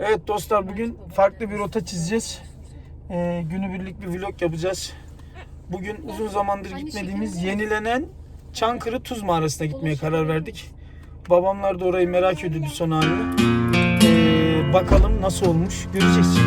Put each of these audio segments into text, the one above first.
Evet dostlar bugün farklı bir rota çizeceğiz. Ee, günübirlik bir vlog yapacağız. Bugün uzun zamandır gitmediğimiz yenilenen Çankırı Tuz Mağarası'na gitmeye karar verdik. Babamlar da orayı merak ediyordu son halini. Ee, bakalım nasıl olmuş göreceğiz.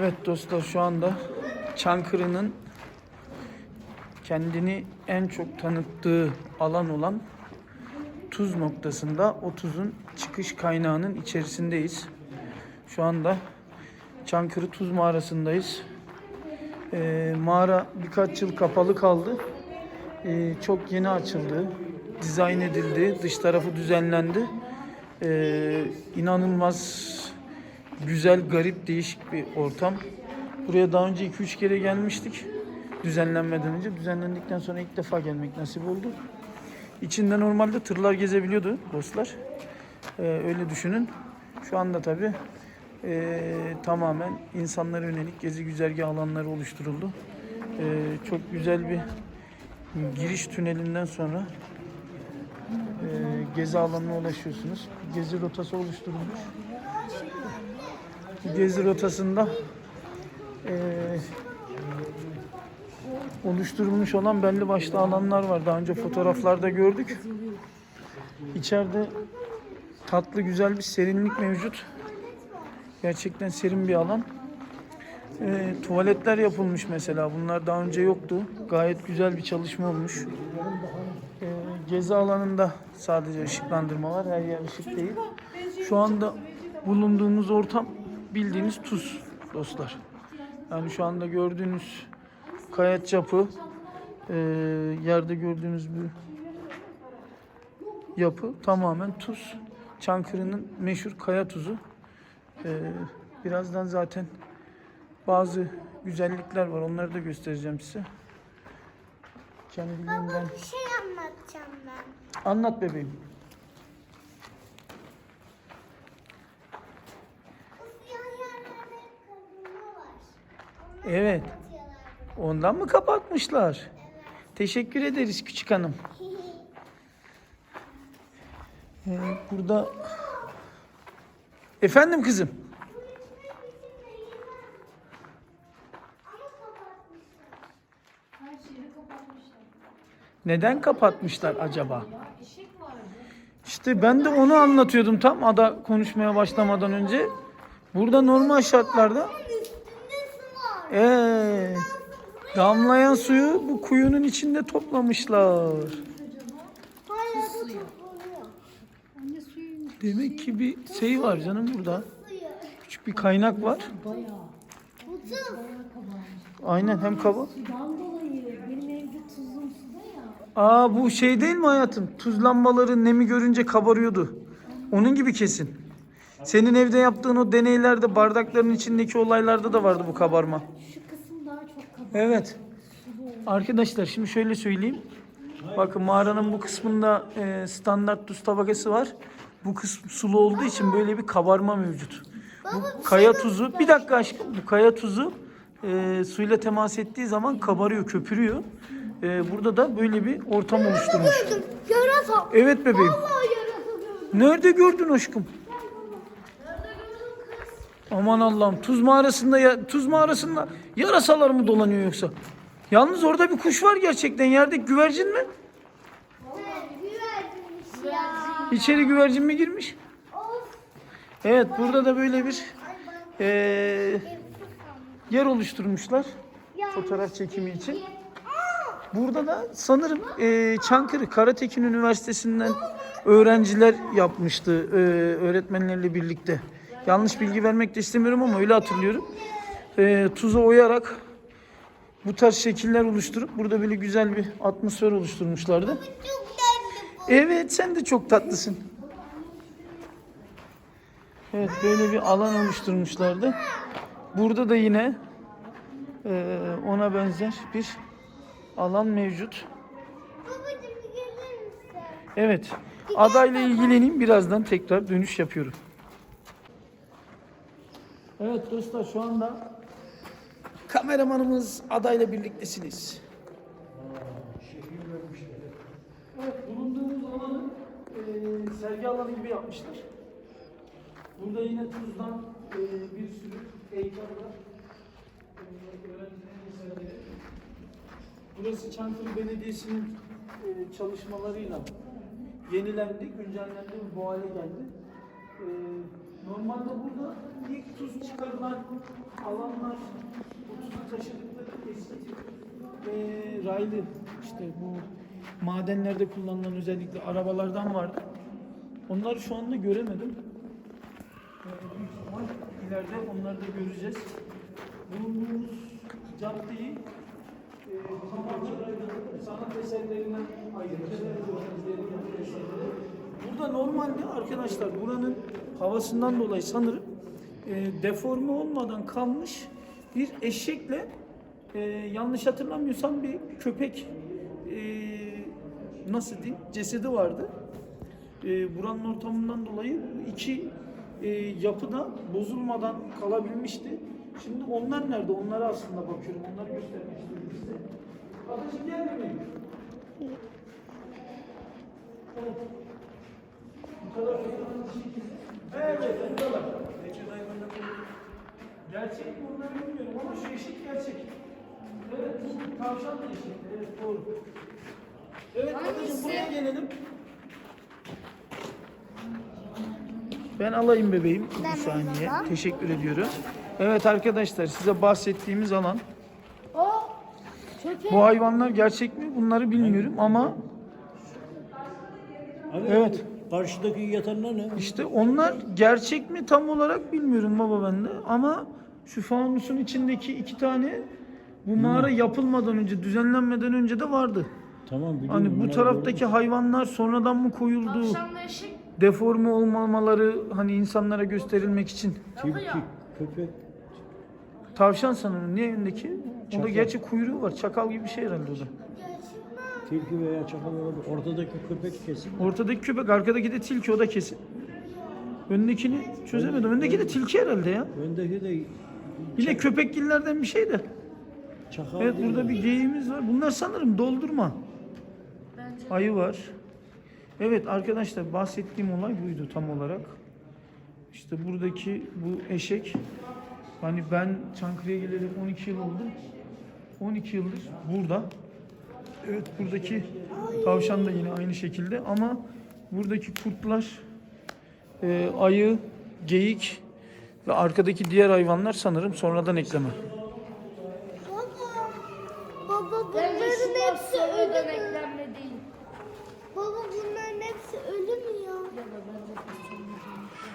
Evet dostlar şu anda Çankırı'nın kendini en çok tanıttığı alan olan tuz noktasında o tuzun çıkış kaynağının içerisindeyiz. Şu anda Çankırı Tuz Mağarası'ndayız. Ee, mağara birkaç yıl kapalı kaldı. Ee, çok yeni açıldı. Dizayn edildi. Dış tarafı düzenlendi. Ee, inanılmaz güzel, garip, değişik bir ortam. Buraya daha önce 2-3 kere gelmiştik. Düzenlenmeden önce. Düzenlendikten sonra ilk defa gelmek nasip oldu. İçinde normalde tırlar gezebiliyordu dostlar. Ee, öyle düşünün. Şu anda tabi tamamen insanlara yönelik gezi güzergah alanları oluşturuldu. Ee, çok güzel bir giriş tünelinden sonra e, gezi alanına ulaşıyorsunuz. Gezi rotası oluşturulmuş. Gezi rotasında eee, oluşturulmuş olan belli başlı alanlar var. Daha önce fotoğraflarda gördük. İçeride tatlı güzel bir serinlik mevcut. Gerçekten serin bir alan. Eee, tuvaletler yapılmış mesela. Bunlar daha önce yoktu. Gayet güzel bir çalışma olmuş. Eee, gezi alanında sadece ışıklandırma var. Her yer ışık değil. Şu anda bulunduğumuz ortam bildiğiniz tuz dostlar. Yani şu anda gördüğünüz kayaç yapı eee, yerde gördüğünüz bir yapı tamamen tuz. Çankırı'nın meşhur kaya tuzu. Eee, birazdan zaten bazı güzellikler var. Onları da göstereceğim size. Kendiliğinden Bir şey anlatacağım ben. anlat bebeğim. Bu siyah yerlerde kazınma var. Evet. Ondan mı kapatmışlar? Teşekkür ederiz küçük hanım. Ee, burada Efendim kızım. Neden kapatmışlar acaba? İşte ben de onu anlatıyordum tam ada konuşmaya başlamadan önce. Burada normal şartlarda ee, damlayan suyu bu kuyunun içinde toplamışlar. Demek ki bir şey var canım burada. Küçük bir kaynak var. Aynen hem kaba. Aa bu şey değil mi hayatım? Tuz lambaları nemi görünce kabarıyordu. Onun gibi kesin. Senin evde yaptığın o deneylerde bardakların içindeki olaylarda da vardı bu kabarma. Şu kısım daha çok kaba. Evet. Arkadaşlar şimdi şöyle söyleyeyim. Bakın mağaranın bu kısmında e, standart tuz tabakası var. Bu kısım sulu olduğu için böyle bir kabarma mevcut. Bu kaya tuzu, bir dakika aşkım. Bu kaya tuzu e, suyla temas ettiği zaman kabarıyor, köpürüyor. E, burada da böyle bir ortam oluşturmuş. Yarasa. Evet bebeğim. Nerede gördün aşkım? Aman Allah'ım tuz mağarasında ya, tuz mağarasında yarasalar mı dolanıyor yoksa? Yalnız orada bir kuş var gerçekten yerde güvercin mi? Ya. İçeri güvercin mi girmiş? Evet burada da böyle bir eee, yer oluşturmuşlar fotoğraf çekimi için. Burada da sanırım eee, Çankırı Karatekin Üniversitesi'nden öğrenciler yapmıştı eee, öğretmenlerle birlikte. Yanlış bilgi vermek de istemiyorum ama öyle hatırlıyorum. Eee tuza oyarak bu tarz şekiller oluşturup burada böyle güzel bir atmosfer oluşturmuşlardı. Evet sen de çok tatlısın. Evet böyle bir alan oluşturmuşlardı. Burada da yine eee, ona benzer bir alan mevcut. Evet adayla ilgileneyim birazdan tekrar dönüş yapıyorum. Evet dostlar şu anda kameramanımız adayla birliktesiniz. Evet bulunduğumuz alanı eee, sergi alanı gibi yapmışlar. Burada yine tuzdan eee, bir sürü heykel var. Öğrencilerin eserleri. Burası Çankırı Belediyesi'nin eee, çalışmalarıyla yenilendi, güncellendi bu hale geldi. Eee, normalde burada ilk tuz çıkarılan alanlar, bu tuzu taşıdıkları eski eee raylı işte bu madenlerde kullanılan özellikle arabalardan vardı. Onları şu anda göremedim. Ee, ileride onları da göreceğiz. Bulunduğumuz caddeyi e, sanat eserlerinden. Öğrencilerin yaptığı eserleri. Burada normalde arkadaşlar buranın havasından dolayı sanırım e, deforme olmadan kalmış bir eşekle e, yanlış hatırlamıyorsam bir köpek e, nasıl diyeyim cesedi vardı. E, buranın ortamından dolayı iki e, yapı da bozulmadan kalabilmişti. Şimdi onlar nerede? Onlara aslında bakıyorum. Onları göstermek istiyorum size. Kardeşim gel bebeğim. Evet. Bu kadar fotoğrafın çekildi. Evet, buradalar. Gerçek mi onları bilmiyorum ama şu eşik gerçek. Evet, bu tavşan da eşik. Evet, doğru. Evet, babacığım buraya gelelim. Ben alayım bebeğim. Bir saniye. Teşekkür ediyorum. Evet arkadaşlar size bahsettiğimiz alan. O. Bu hayvanlar gerçek mi? Bunları bilmiyorum ama Evet. Karşıdaki yatanlar ne? işte onlar gerçek mi tam olarak bilmiyorum baba ben de. Ama şu fanusun içindeki iki tane bu mağara yapılmadan önce, düzenlenmeden önce de vardı. Tamam biliyorum. Hani bu taraftaki gördüm. hayvanlar sonradan mı koyuldu? Tavşanla eşek. Deforme olmamaları hani insanlara gösterilmek için. tilki, köpek. Tavşan sanırım. Niye öndeki? O da Çakal. gerçi kuyruğu var. Çakal gibi bir şey herhalde o da. Tilki veya çakal olabilir. Ortadaki köpek kesin. Ortadaki köpek, arkadaki de tilki o da kesin. Öndekini çözemedim. Öndeki de tilki herhalde ya. Öndeki de Yine köpekgillerden bir şey de. çakal Evet değil burada mi? bir geyiğimiz var. Bunlar sanırım doldurma. Bence. Ayı var. Evet arkadaşlar bahsettiğim olay buydu tam olarak. İşte buradaki bu eşek. Hani ben Çankırı'ya geleli 12 yıl oldu. 12 yıldır burada. Evet buradaki tavşan da yine aynı şekilde ama buradaki kurtlar, e, ayı, geyik ve arkadaki diğer hayvanlar sanırım sonradan ekleme. Baba. Baba bunların hepsi ölü mü? Baba bunların hepsi ölü mü ya?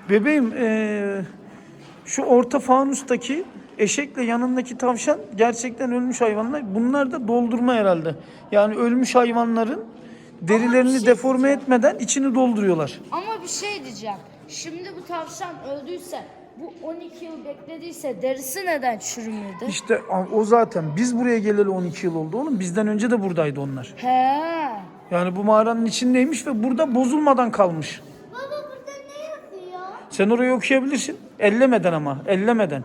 Bebeğim eee, şu orta fanustaki eşekle yanındaki tavşan gerçekten ölmüş hayvanlar. Bunlar da doldurma herhalde. Yani ölmüş hayvanların derilerini şey deforme etmeden içini dolduruyorlar. Ama bir şey diyeceğim. Şimdi bu tavşan öldüyse, bu 12 yıl beklediyse derisi neden çürümedi? İşte o zaten biz buraya geleli 12 yıl oldu oğlum. Bizden önce de buradaydı onlar. He. Yani bu mağaranın içindeymiş ve burada bozulmadan kalmış. Baba burada ne yazıyor? Sen orayı okuyabilirsin. Ellemeden ama, ellemeden.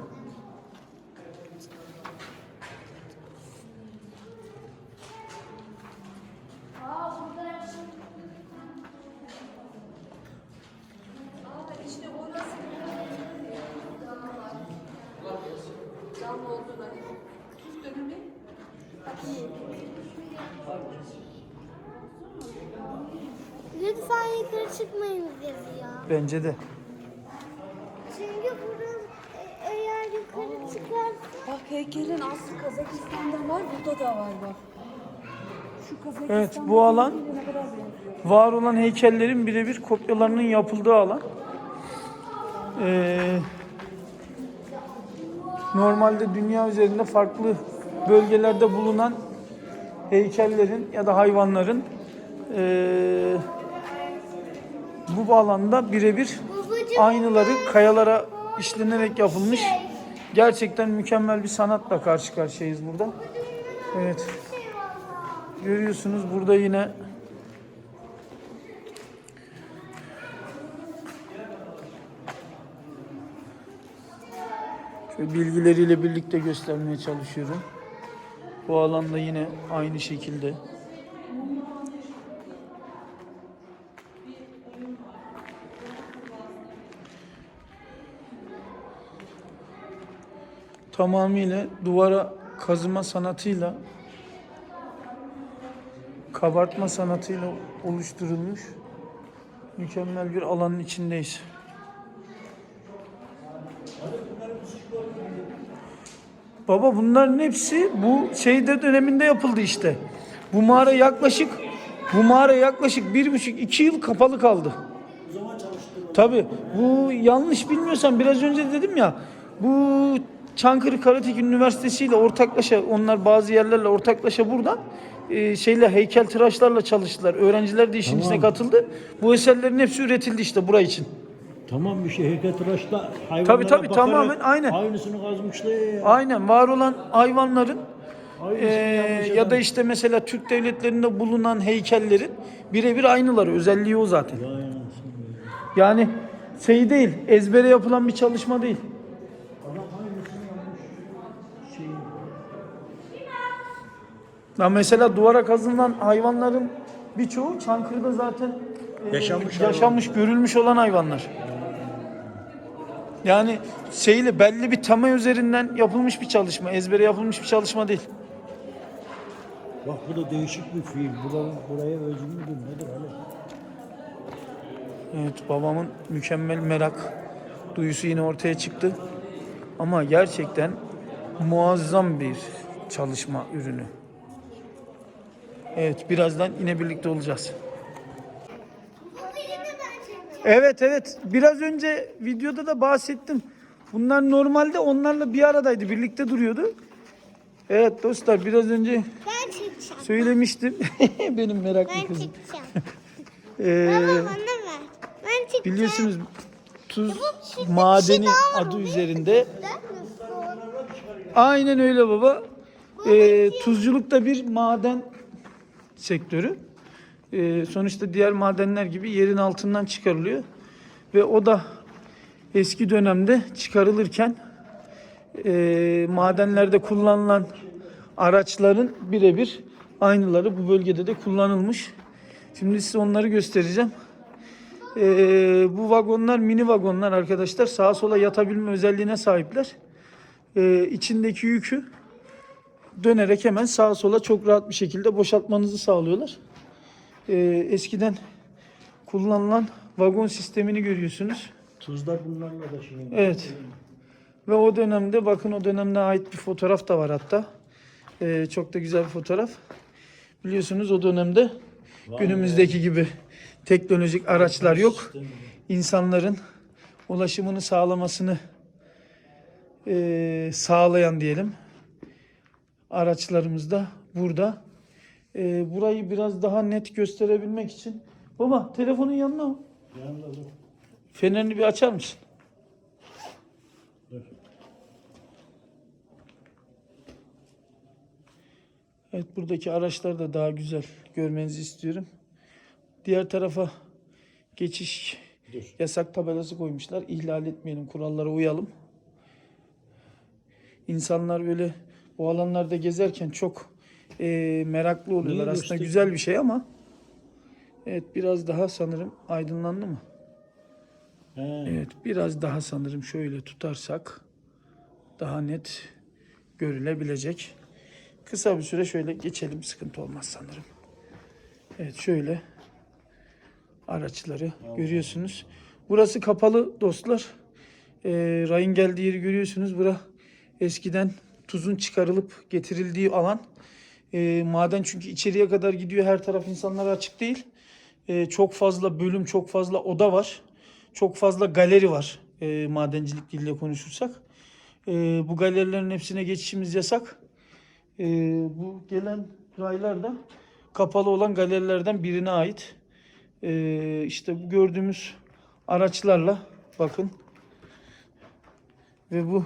Aa burada yaşam. Lütfen yukarı çıkmayınız yazıyor. Bence de. Çünkü burası e- eğer yukarı çıkarsa Bak heykelin aslı Kazakistan'da var, burada da var bak. Şu Kazakistan'da Evet, bu alan- ne kadar benziyor. var olan heykellerin birebir kopyalarının yapıldığı alan. Ee, normalde dünya üzerinde farklı bölgelerde bulunan heykellerin ya da hayvanların ee, bu alanda birebir babacığım aynıları kayalara işlenerek yapılmış. Gerçekten mükemmel bir sanatla karşı karşıyayız burada. Evet. Görüyorsunuz burada yine ve bilgileriyle birlikte göstermeye çalışıyorum. Bu alanda yine aynı şekilde. Tamamıyla duvara kazıma sanatıyla kabartma sanatıyla oluşturulmuş mükemmel bir alanın içindeyiz. Baba bunların hepsi bu şeyde döneminde yapıldı işte. Bu mağara yaklaşık bu mağara yaklaşık bir buçuk iki yıl kapalı kaldı. Tabi bu yanlış bilmiyorsam biraz önce dedim ya bu Çankırı Karatek Üniversitesi ile ortaklaşa onlar bazı yerlerle ortaklaşa burada e, şeyle heykel tıraşlarla çalıştılar. Öğrenciler de işin Tamam. içine katıldı. Bu eserlerin hepsi üretildi işte buraya için. Tamam bir şey heykeltıraşla hayvanlara Tabii, tabii, bakarak tamamen, aynen. Aynısını kazmışlar ya. Aynen var olan hayvanların Aynısını Ee, yapmış ya da işte mesela Türk devletlerinde bulunan heykellerin birebir aynıları. Özelliği o zaten. Yani şey değil, ezbere yapılan bir çalışma değil. Adam aynısını yapmış. Şey, Ya mesela duvara kazılan hayvanların birçoğu Çankırı'da zaten e, Yaşanmış yaşanmış görülmüş olan hayvanlar. Yani şeyle belli bir tema üzerinden yapılmış bir çalışma, ezbere yapılmış bir çalışma değil. bak bu da değişik bir fiil. Buranın, buraya özgü müdür nedir hani? Evet babamın mükemmel merak duyusu yine ortaya çıktı. Ama gerçekten muazzam bir çalışma ürünü. Evet birazdan yine birlikte olacağız. Evet evet biraz önce videoda da bahsettim. Bunlar normalde onlarla bir aradaydı birlikte duruyordu. Evet dostlar biraz önce Ben çekeceğim. söylemiştim. Benim meraklı Ben kızım. çekeceğim. Ee, Baba bana ver. Ben çekeceğim. biliyorsunuz tuz madeni şey var, adı ne? üzerinde? Aynen öyle baba. Ee, tuzculuk da bir maden sektörü. Ee, sonuçta diğer madenler gibi yerin altından çıkarılıyor. Ve o da eski dönemde çıkarılırken e, madenlerde kullanılan araçların birebir aynıları bu bölgede de kullanılmış. Şimdi size onları göstereceğim. Ee, bu vagonlar mini vagonlar arkadaşlar. Sağa sola yatabilme özelliğine sahipler e, içindeki yükü dönerek hemen sağa sola çok rahat bir şekilde boşaltmanızı sağlıyorlar. E, eskiden kullanılan vagon sistemini görüyorsunuz. Tuzlar bunlarla da şey. Evet. Ve o dönemde bakın o dönemde ait bir fotoğraf da var hatta. E, çok da güzel bir fotoğraf. Biliyorsunuz o dönemde günümüzdeki gibi teknolojik araçlar yok. İnsanların ulaşımını sağlamasını e, sağlayan diyelim araçlarımız da burada. E, burayı biraz daha net gösterebilmek için. Baba telefonun yanına mı? Yanında dur. Fenerini bir açar mısın? Dur. Evet buradaki araçları da daha güzel görmenizi istiyorum. Diğer tarafa geçiş Dur. yasak tabelası koymuşlar. İhlal etmeyelim, kurallara uyalım. İnsanlar böyle o alanlarda gezerken çok eee, meraklı oluyorlar. Niye Aslında güzel bir şey ama evet biraz daha sanırım aydınlandı mı? He. Evet biraz daha sanırım şöyle tutarsak daha net görülebilecek. Kısa bir süre şöyle geçelim sıkıntı olmaz sanırım. Evet şöyle araçları görüyorsunuz. Burası kapalı dostlar. Ee, rayın geldiği yeri görüyorsunuz. Bura eskiden tuzun çıkarılıp getirildiği alan. Ee, maden çünkü içeriye kadar gidiyor. Her taraf insanlara açık değil. Ee, çok fazla bölüm, çok fazla oda var. Çok fazla galeri var e, madencilik diliyle konuşursak. E, bu galerilerin hepsine geçişimiz yasak. E, bu gelen raylar da kapalı olan galerilerden birine ait. E, işte bu gördüğümüz araçlarla bakın ve bu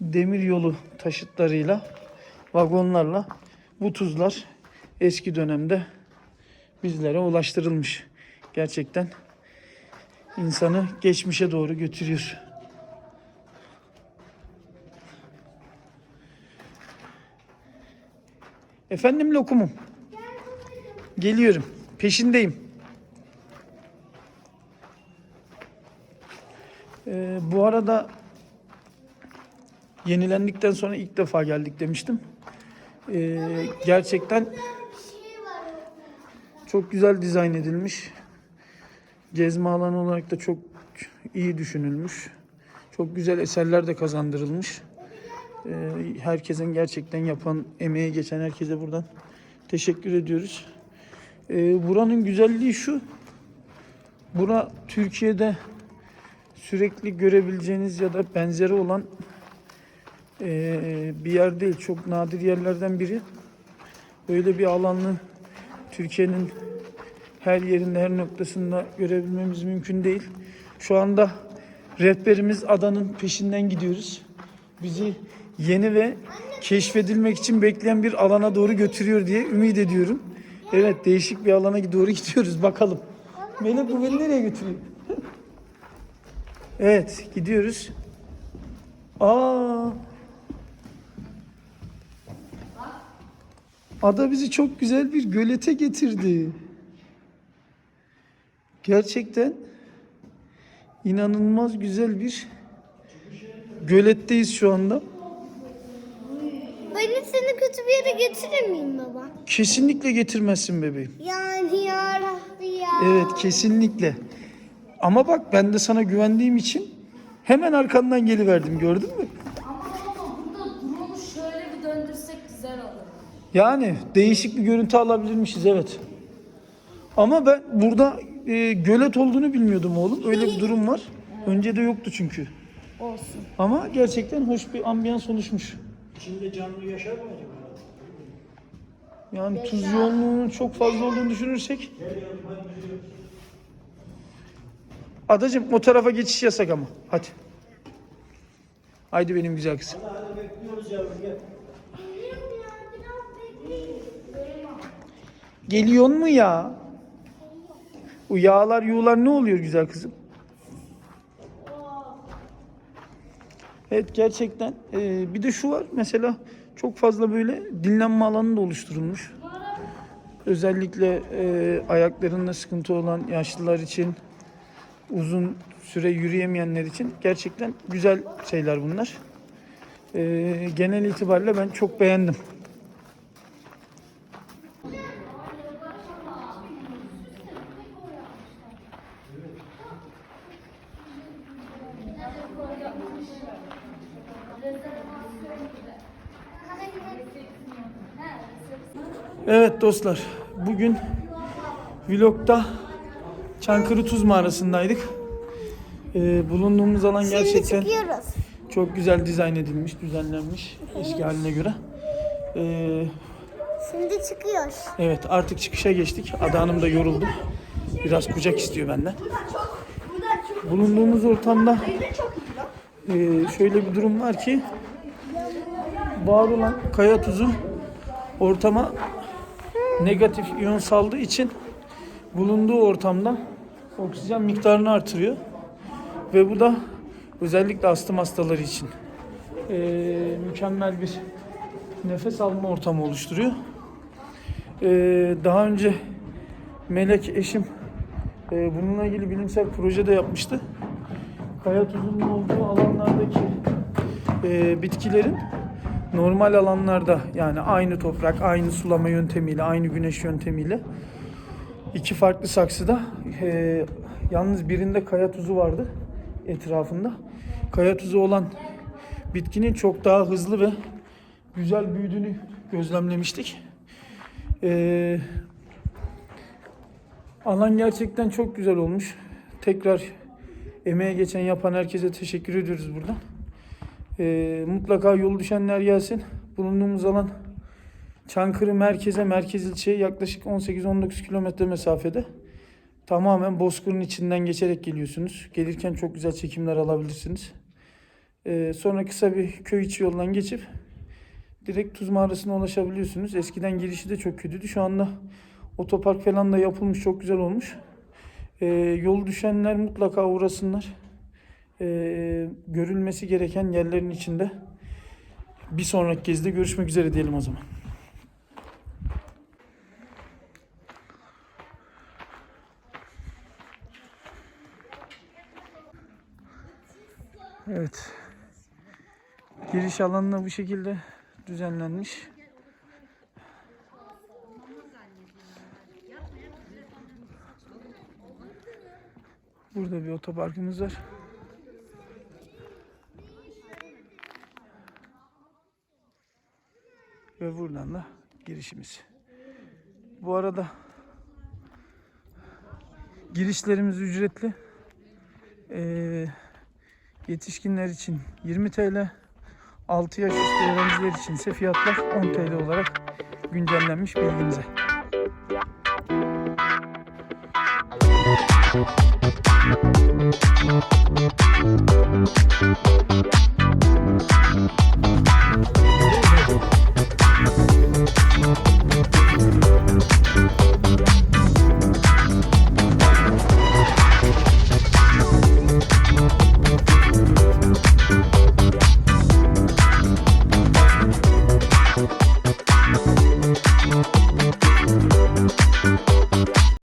demir yolu taşıtlarıyla, vagonlarla bu tuzlar eski dönemde bizlere ulaştırılmış. Gerçekten insanı geçmişe doğru götürüyor. Efendim lokumum. Geliyorum. Peşindeyim. Ee, bu arada yenilendikten sonra ilk defa geldik demiştim. Ee, gerçekten çok güzel dizayn edilmiş. Gezme alanı olarak da çok iyi düşünülmüş. Çok güzel eserler de kazandırılmış. Ee, herkesin gerçekten yapan, emeği geçen herkese buradan teşekkür ediyoruz. Ee, buranın güzelliği şu. Bura Türkiye'de sürekli görebileceğiniz ya da benzeri olan ee, bir yer değil. Çok nadir yerlerden biri. Böyle bir alanı Türkiye'nin her yerinde, her noktasında görebilmemiz mümkün değil. Şu anda rehberimiz adanın peşinden gidiyoruz. Bizi yeni ve keşfedilmek için bekleyen bir alana doğru götürüyor diye ümit ediyorum. Evet, değişik bir alana doğru gidiyoruz. Bakalım. Melek bu beni nereye götürüyor? evet, gidiyoruz. Aa! Ada bizi çok güzel bir gölete getirdi. Gerçekten inanılmaz güzel bir göletteyiz şu anda. Ben seni kötü bir yere getirir miyim baba? Kesinlikle getirmezsin bebeğim. Yani ya Rabbi ya. Evet kesinlikle. Ama bak ben de sana güvendiğim için hemen arkandan geliverdim gördün mü? Ama baba burada drone'u şöyle bir döndürsek güzel olur. Yani değişik bir görüntü alabilirmişiz evet. Ama ben burada e, gölet olduğunu bilmiyordum oğlum. Öyle bir durum var. Önce de yoktu çünkü. Olsun. Ama gerçekten hoş bir ambiyans oluşmuş. İçinde canlı yaşar mı acaba? Yani tuz yoğunluğunun çok fazla olduğunu düşünürsek. Adacım o tarafa geçiş yasak ama. Hadi. Haydi benim güzel kızım. Hadi bekliyoruz yavrum gel. Geliyorum ya biraz bekleyin. Geliyor mu ya? O yağlar yuğlar ne oluyor güzel kızım? Evet gerçekten. Ee, bir de şu var mesela çok fazla böyle dinlenme alanı da oluşturulmuş. Özellikle e, ayaklarında sıkıntı olan yaşlılar için, uzun süre yürüyemeyenler için gerçekten güzel şeyler bunlar. Ee, genel itibariyle ben çok beğendim. Evet dostlar, bugün vlogda Çankırı Tuz Mağarası'ndaydık. Ee, bulunduğumuz alan gerçekten Şimdi çıkıyoruz. çok güzel dizayn edilmiş, düzenlenmiş eski haline göre. Ee, Şimdi çıkıyoruz. evet artık çıkışa geçtik. Ada Hanım da yoruldu. Biraz kucak istiyor benden. Bulunduğumuz ortamda ee, şöyle bir durum var ki var olan kaya tuzu ortama negatif iyon saldığı için bulunduğu ortamda oksijen miktarını artırıyor. Ve bu da özellikle astım hastaları için eee, mükemmel bir nefes alma ortamı oluşturuyor. Eee, daha önce Melek eşim eee, bununla ilgili bilimsel proje de yapmıştı. Kaya tuzunun olduğu alanlardaki eee, bitkilerin normal alanlarda yani aynı toprak, aynı sulama yöntemiyle, aynı güneş yöntemiyle iki farklı saksıda eee, yalnız birinde kaya tuzu vardı etrafında. Kaya tuzu olan bitkinin çok daha hızlı ve güzel büyüdüğünü gözlemlemiştik. Eee, alan gerçekten çok güzel olmuş. Tekrar emeğe geçen yapan herkese teşekkür ediyoruz buradan. Ee, mutlaka yol düşenler gelsin. Bulunduğumuz alan Çankırı merkeze, merkez ilçeye yaklaşık 18-19 kilometre mesafede. Tamamen Bozkır'ın içinden geçerek geliyorsunuz. Gelirken çok güzel çekimler alabilirsiniz. Ee, sonra kısa bir köy içi yoldan geçip direkt Tuz Mağarası'na ulaşabiliyorsunuz. Eskiden girişi de çok kötüydü. Şu anda otopark falan da yapılmış, çok güzel olmuş. Ee, yol düşenler mutlaka uğrasınlar e, görülmesi gereken yerlerin içinde bir sonraki gezide görüşmek üzere diyelim o zaman. Evet. Giriş alanına bu şekilde düzenlenmiş. Burada bir otoparkımız var. Ve buradan da girişimiz. Bu arada girişlerimiz ücretli. Ee, yetişkinler için 20 TL, 6 yaş üstü öğrenciler için ise fiyatlar 10 TL olarak güncellenmiş bilginize. Thank you. Thank